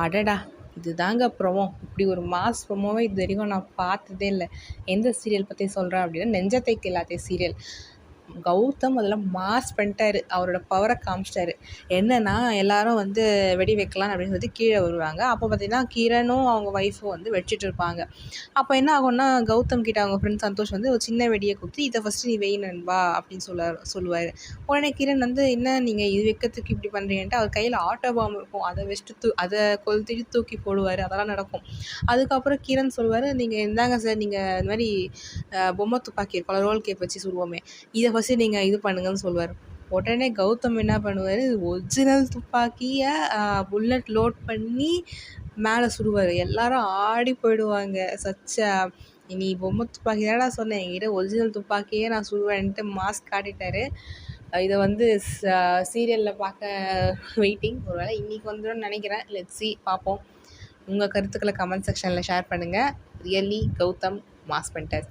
அடடா இதுதாங்க ப்ரொமோ இப்படி ஒரு மாஸ் ப்ரொமோவை இது வரைக்கும் நான் பார்த்ததே இல்லை. எந்த சீரியல் பற்றி சொல்கிறேன் அப்படின்னா நெஞ்சத்தை கில்லாதே சீரியல் கௌதம் அதில் மாஸ் பண்ணிட்டாரு. அவரோட பவரை காமிச்சிட்டாரு. என்னென்னா எல்லாரும் வந்து வெடி வைக்கலாம் அப்படின்னு சொல்லி கீழே வருவாங்க. அப்போ பார்த்தீங்கன்னா கிரணும் அவங்க ஒய்ஃபும் வந்து வச்சுட்டு இருப்பாங்க. அப்போ என்ன ஆகும்னா கௌதம் கிட்ட அவங்க ஃப்ரெண்ட் சந்தோஷ் வந்து ஒரு சின்ன வெடியை கொடுத்து இதை ஃபஸ்ட்டு நீ வெய் நண்பா அப்படின்னு சொல்ல சொல்லுவார். உடனே கிரண் வந்து என்ன நீங்கள் இது வைக்கிறதுக்கு இப்படி பண்ணுறீங்கன்ட்டு அவர் கையில் ஆட்டோ பாம்பு இருக்கும். அதை வச்சுட்டு தூ அதை கொளுத்திட்டு தூக்கி போடுவார். அதெல்லாம் நடக்கும். அதுக்கப்புறம் கிரண் சொல்லுவார் நீங்கள் இருந்தாங்க சார் நீங்கள் இந்த மாதிரி பொம்மை துப்பாக்கி இருக்கும்ல ரோல் கேப் வச்சு சுடுவோமே இதை ஃபஸ்ட்டு நீங்கள் இது பண்ணுங்கன்னு சொல்லுவார். உடனே கௌதம் என்ன பண்ணுவார் ஒரிஜினல் துப்பாக்கியை புல்லட் லோட் பண்ணி மேலே சுடுவார். எல்லாரும் ஆடி போயிடுவாங்க. சச்ச நீ பொம்மை துப்பாக்கி தானடா சொன்னேன். என்கிட்ட ஒரிஜினல் துப்பாக்கியே நான் சுடுவேன்ட்டு மாஸ்க் காட்டிட்டாரு. இதை வந்து சீரியலில் பார்க்க வெயிட்டிங் ஒரு வேளை இன்றைக்கி வந்துடும் நினைக்கிறேன். லெட் சி பார்ப்போம். உங்கள் கருத்துக்களை கமெண்ட் செக்ஷனில் ஷேர் பண்ணுங்கள் ரியலி கௌதம் மாஸ் பண்ணிட்டார்.